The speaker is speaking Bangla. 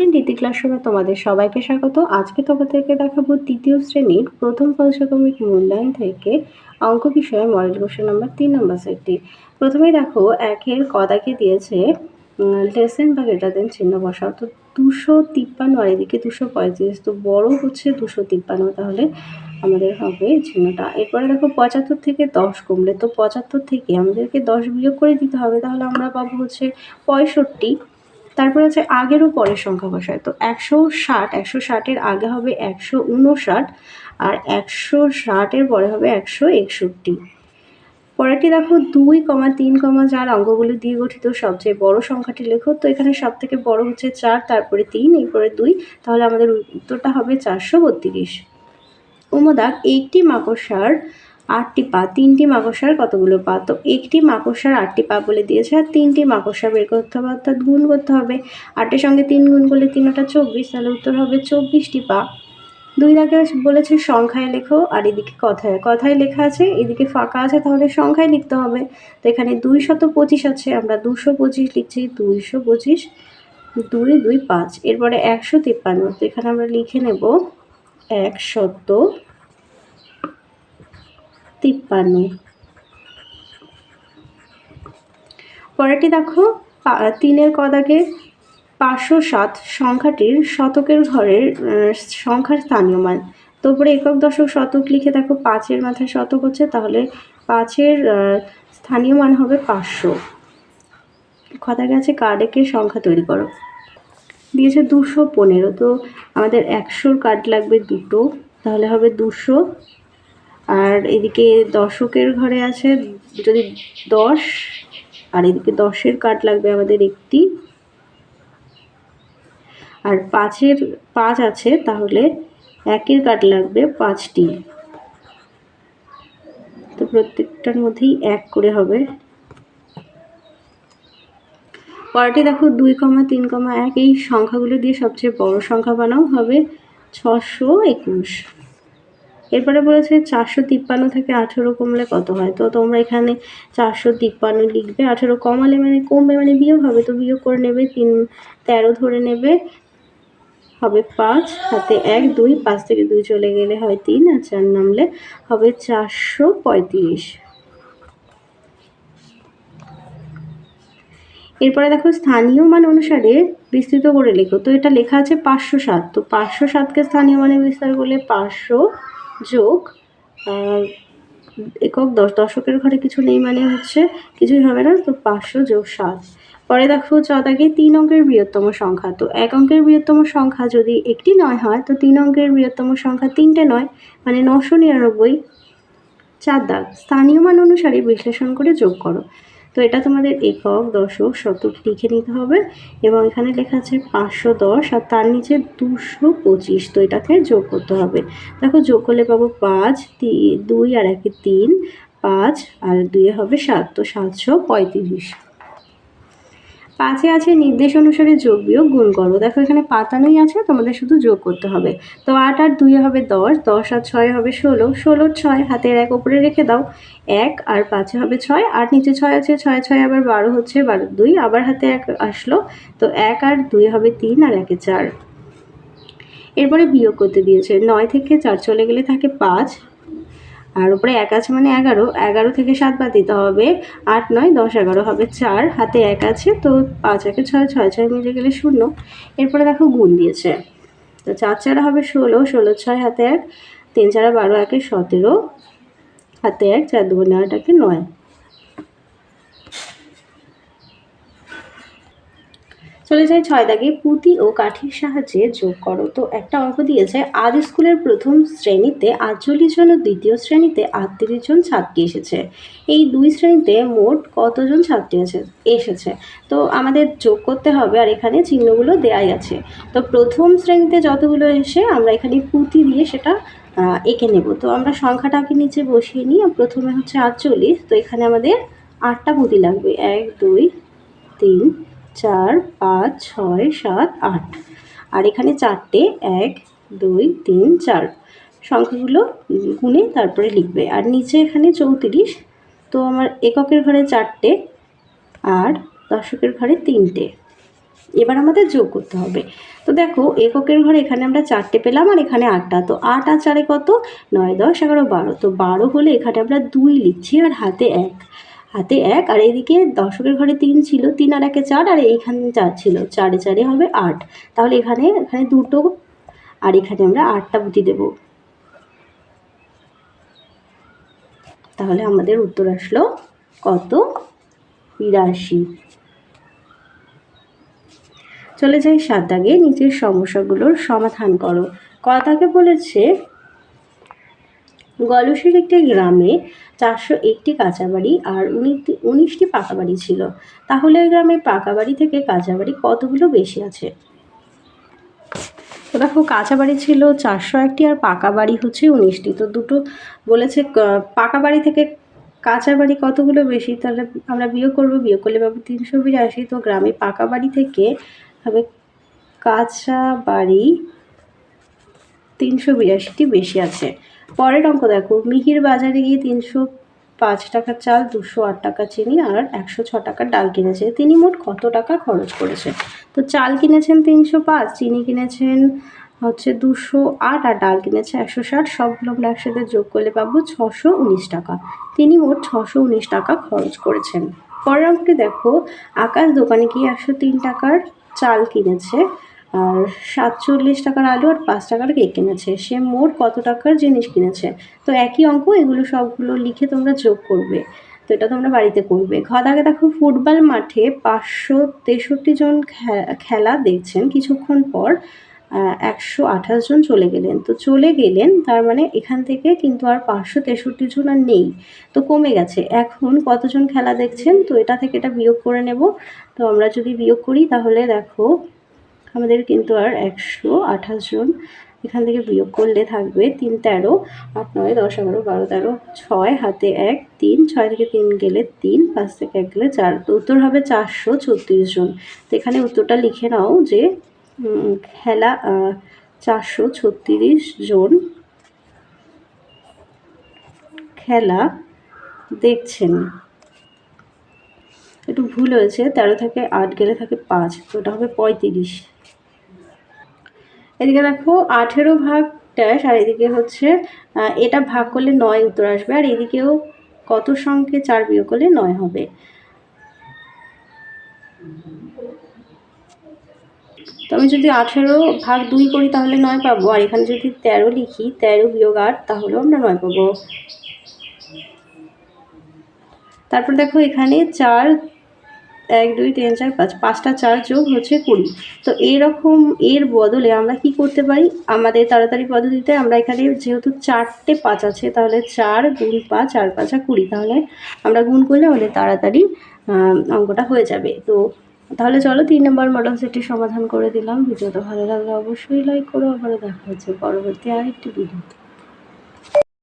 স্টুডেন্ট ইতি ক্লাসরুমে তোমাদের সবাইকে স্বাগত। আজকে তোমাদেরকে দেখাবো তৃতীয় শ্রেণির প্রথম পর্যায়ক্রমিক মূল্যায়ন থেকে অঙ্ক বিষয়ে মডেল কোশ্চেন নাম্বার তিন নম্বর সেটটি। প্রথমেই দেখো, একের কদাকে দিয়েছে লেসেন বা গ্রেটার দেন চিহ্ন বসাও। তো দুশো তিপ্পান্ন আর এদিকে দুশো পঁয়ত্রিশ, তো বড় হচ্ছে দুশো তিপ্পান্ন, তাহলে আমাদের হবে চিহ্নটা। এরপরে দেখো, পঁচাত্তর থেকে দশ কমলে, তো পঁচাত্তর থেকে আমাদেরকে দশ বিয়োগ করে দিতে হবে, তাহলে আমরা পাবো হচ্ছে পঁয়ষট্টি। তারপর হচ্ছে আগের ও পরের সংখ্যা বসায়। তো একশো ষাট, একশো ষাটের আগে হবে একশো উনষাট আর একশো ষাটের পরে হবে একশো একষট্টি। পরেরটি দেখো, দুই কমা তিন কমা চার অঙ্কগুলো দিয়ে গঠিত সবচেয়ে বড় সংখ্যাটি লেখো। তো এখানে সব থেকে বড় হচ্ছে চার, তারপরে তিন, এরপরে দুই। তাহলে আমাদের উত্তরটা হবে চারশো বত্রিশ। উমদাক একটি মাকড়সার আটটি পা, তিনটি মাকড়সার কতগুলো পা? তো একটি মাকড়সার আটটি পা বলে দিয়েছে আর তিনটি মাকড়সা বের করতে হবে, অর্থাৎ গুণ করতে হবে। আটের সঙ্গে তিন গুণ করলে তিনটা চব্বিশ, তাহলে উত্তর হবে চব্বিশটি পা। দুই দাগে বলেছে সংখ্যায় লেখো আর এদিকে কথায়। কথায় লেখা আছে, এদিকে ফাঁকা আছে, তাহলে সংখ্যায় লিখতে হবে। তো এখানে দুই শত পঁচিশ আছে, আমরা দুশো পঁচিশ লিখছি, দুইশো পঁচিশ, দুই দুই, পাঁচ। এরপরে একশো তিপ্পান্ন, তো এখানে আমরা লিখে নেব একশত তিপ্পান্ন। পরেরটি দেখো তিনের কদাকে পাঁচশো সাত সংখ্যাটির শতকের ঘরের সংখ্যার স্থানীয় মান। তো উপরে একক দশক শতক লিখে দেখো, পাঁচের মাথায় শতক হচ্ছে, তাহলে পাঁচের স্থানীয় মান হবে পাঁচশো। কথা গেছে কার্ডেকের সংখ্যা তৈরি করো। দিয়েছে দুশো পনেরো, তো আমাদের একশোর কার্ড লাগবে দুটো, তাহলে হবে দুশো আর এদিকে দশকের ঘরে আছে যদি দশ, আর এদিকে দশের কাঠ লাগবে আমাদের একটি। আর পাঁচের পাঁচ আছে, তাহলে একের কাঠ লাগবে পাঁচটি। তো প্রত্যেকটার মধ্যেই এক করে হবে। পরেরটি দেখো, দুই কমা, তিন কমা, এক, এই সংখ্যাগুলো দিয়ে সবচেয়ে বড় সংখ্যা বানাও, হবে ছশো একুশ। এরপরে বলেছে চারশো তিপ্পান্ন থেকে আঠেরো কমলে কত হয়? তো তোমরা এখানে চারশো তিপ্পান্ন লিখবে। আঠেরো কমালে মানে কমবে মানে বিয়োগ হবে। তো বিয়োগ করে নেবে তিন, তেরো ধরে নেবে হবে পাঁচ। হাতে এক, দুই, পাঁচ থেকে দুই চলে গেলে হয় তিন আর চার নামলে হবে চারশো পঁয়ত্রিশ। এরপরে দেখো স্থানীয় মান অনুসারে বিস্তৃত করে লেখো। তো এটা লেখা আছে পাঁচশো সাত। তো পাঁচশো সাতকে স্থানীয় মানে বিস্তার করলে পাঁচশো যোগ একক দশ, দশকের ঘরে কিছু নেই মানে হচ্ছে কিছুই হবে না, তো পাঁচশো যোগ সাত। পরে দেখো চদাকে তিন অঙ্কের বৃহত্তম সংখ্যা, তো এক অঙ্কের বৃহত্তম সংখ্যা যদি একটি নয় হয়, তো তিন অঙ্কের বৃহত্তম সংখ্যা তিনটে নয় মানে নশো নিরানব্বই চার দাগ। স্থানীয় মান অনুসারে বিশ্লেষণ করে যোগ করো। তো এটা তোমাদের একক, দশক, শতক লিখে নিতে হবে এবং এখানে লেখা আছে পাঁচশো দশ আর তার নিচে দুশো পঁচিশ। তো এটাকে যোগ করতে হবে। দেখো যোগ করলে পাবো পাঁচ দুই আর একে তিন, পাঁচ আর দুয়ে হবে সাত। তো সাতশো পঁয়ত্রিশ। পাঁচে আছে নির্দেশ অনুসারে যোগ বিয়োগ গুণ করো। দেখো, এখানে পাতানোই আছে, তোমাদের শুধু যোগ করতে হবে। তো আট আর দুই হবে দশ দশ আর ছয় হবে ষোলো। ষোলোর ছয় হাতের এক ওপরে রেখে দাও। এক আর পাঁচে হবে ছয়, আর নিচে ছয় আছে, ছয় ছয় আবার বারো হচ্ছে, বারো দুই, আবার হাতে এক আসলো। তো এক আর দুই হবে তিন আর একে চার। এরপরে বিয়োগ করতে দিয়েছে। নয় থেকে চার চলে গেলে থাকে পাঁচ। আর উপরে এক আছে মানে এগারো। এগারো থেকে সাত বাদ দিতে হবে। আট নয়, দশ এগারো হবে চার। হাতে এক আছে, তো পাঁচ একে ছয় ছয় ছয় মিলে গেলে শূন্য। এরপরে দেখো গুণ দিয়েছে। তো চার চারা হবে ষোলো ষোলো ছয়, হাতে এক। তিন চারা বারো একে সতেরো, হাতে এক, চার দুগুণ নেওয়াটাকে নয়। চলে যায় ছয় দাগে। পুঁতি ও কাঠির সাহায্যে যোগ করো। তো একটা অঙ্ক দিয়েছে, আজ স্কুলের প্রথম শ্রেণীতে আটচল্লিশ জন ও দ্বিতীয় শ্রেণীতে আটত্রিশ জন ছাত্রী এসেছে। এই দুই শ্রেণীতে মোট কতজন ছাত্রী আছে এসেছে? তো আমাদের যোগ করতে হবে আর এখানে চিহ্নগুলো দেয়াই আছে। তো প্রথম শ্রেণীতে যতগুলো এসে আমরা এখানে পুঁতি দিয়ে সেটা এঁকে নেব। তো আমরা সংখ্যাটাকে নিচে বসিয়ে নিই। প্রথমে হচ্ছে আটচল্লিশ, তো এখানে আমাদের আটটা পুঁতি লাগবে। এক, দুই চার, পাঁচ, ছয়, সাত, আট। আর এখানে চারটে, এক, দুই, তিন, চার। সংখ্যাগুলো গুনে তারপরে লিখবে। আর নিচে এখানে চৌত্রিশ, তো আমার এককের ঘরে চারটে, আর দশকের ঘরে তিনটে। এবার আমাদের যোগ করতে হবে। তো দেখো, এককের ঘরে এখানে আমরা চারটে পেলাম আর এখানে আটটা। তো আট আর চারে কত? নয়, দশ, এগারো, বারো। তো বারো হলে এখানে আমরা দুই লিখছি আর হাতে এক। হাতে এক, আর এদিকে দশকের ঘরে তিন ছিল, তিন আর একে চার, আর এইখানে চার ছিল, চারে চারে হবে আট। তাহলে এখানে এখানে দুটো, আর এখানে আমরা আটটা বুদ্ধি দেব। তাহলে আমাদের উত্তর আসলো কত? বিরাশি। চলে যাই সাত দাগে, নিচের সমস্যাগুলোর সমাধান করো। কথাকে বলেছে গলসের একটি গ্রামে চারশো একটি কাঁচা বাড়ি আর উনিশটি পাকা বাড়ি ছিল। তাহলে ওই গ্রামে পাকা বাড়ি থেকে কাঁচা বাড়ি কতগুলো বেশি আছে? তো দেখো কাঁচা বাড়ি ছিল চারশো একটি আর পাকা বাড়ি হচ্ছে উনিশটি। তো দুটো বলেছে পাকা বাড়ি থেকে কাঁচা বাড়ি কতগুলো বেশি? তাহলে আমরা বিয়োগ করব। বিয়োগ করলে পাবো তিনশো বিরাশি। তো গ্রামে পাকা বাড়ি থেকে হবে কাঁচা বাড়ি তিনশো বিরাশিটি বেশি আছে। পরের অঙ্ক দেখো, মিহির বাজারে গিয়ে তিনশো পাঁচ টাকার চাল, দুশো আট টাকা চিনি আর একশো ছ টাকার ডাল কিনেছে। তিনি মোট কত টাকা খরচ করেছেন তো চাল কিনেছেন তিনশো পাঁচ, চিনি কিনেছেন হচ্ছে দুশো আট আর ডাল কিনেছে একশো ষাট। সবগুলো আমরা একসাথে যোগ করলে পাবো ছশো উনিশ টাকা। তিনি মোট ছশো উনিশ টাকা খরচ করেছেন। পরের অঙ্কটি দেখো, আকাশ দোকানে গিয়ে একশো তিন টাকার চাল কিনেছে। আর সাতচল্লিশ টাকার আলু আর পাঁচ টাকার কেক কিনেছে। সে মোট কত টাকার জিনিস কিনেছে? তো একই অঙ্ক, এগুলো সবগুলো লিখে তোমরা যোগ করবে। তো এটা তোমরা বাড়িতে করবে। ঘদাকে দেখো, ফুটবল মাঠে পাঁচশো তেষট্টি জন খেলা দেখছেন। কিছুক্ষণ পর একশো আঠাশ জন চলে গেলেন। তো চলে গেলেন, তার মানে এখান থেকে কিন্তু আর পাঁচশো তেষট্টি জন আর নেই। তো কমে গেছে। এখন কতজন খেলা দেখছেন? তো এটা থেকে এটা বিয়োগ করে নেব। তো আমরা যদি বিয়োগ করি, তাহলে দেখো আমাদের কিন্তু আর একশো আঠাশ জন এখান থেকে বিয়োগ করলে থাকবে তিন তেরো, আট নয়, দশ, এগারো, বারো, তেরো, ছয়, হাতে এক, তিন, ছয় থেকে তিন গেলে তিন, পাঁচ থেকে এক গেলে চার, তো উত্তর হবে চারশো ছত্রিশ জন। তো এখানে উত্তরটা লিখে নাও যে খেলা চারশো ছত্রিশ জন খেলা দেখছেন। একটু ভুল হয়েছে, তেরো থেকে আট গেলে থাকে পাঁচ, তো ওটা হবে পঁয়ত্রিশ। এদিকে দেখো আঠেরো ভাগ ড্যাশ আর এদিকে হচ্ছে এটা ভাগ করলে নয় উত্তর আসবে, আর এদিকেও কত সংখ্যে চার বিয়োগ করলে নয় হবে। তো আমি যদি আঠেরো ভাগ দুই করি তাহলে নয় পাবো, আর এখানে যদি তেরো লিখি, তেরো বিয়োগ আট, তাহলেও আমরা নয় পাবো। তারপর দেখো এখানে চার এক, দুই, তিন, চার, পাঁচ, পাঁচটা চার যোগ হচ্ছে কুড়ি। তো এরকম এর বদলে আমরা কি করতে পারি? আমাদের তাড়াতাড়ি পদ্ধতিতে আমরা এখানে যেহেতু চারটে পাঁচ আছে, তাহলে চার গুণ পাঁচ চার পাঁচা কুড়ি, তাহলে আমরা গুণ করলে আমাদের তাড়াতাড়ি অঙ্কটা হয়ে যাবে। তো তাহলে চলো তিন নম্বর মডেল সেটটি সমাধান করে দিলাম। ভিডিওটা ভালো লাগলে অবশ্যই লাইক করো। আবারও দেখা হচ্ছে পরবর্তী আরেকটি ভিডিও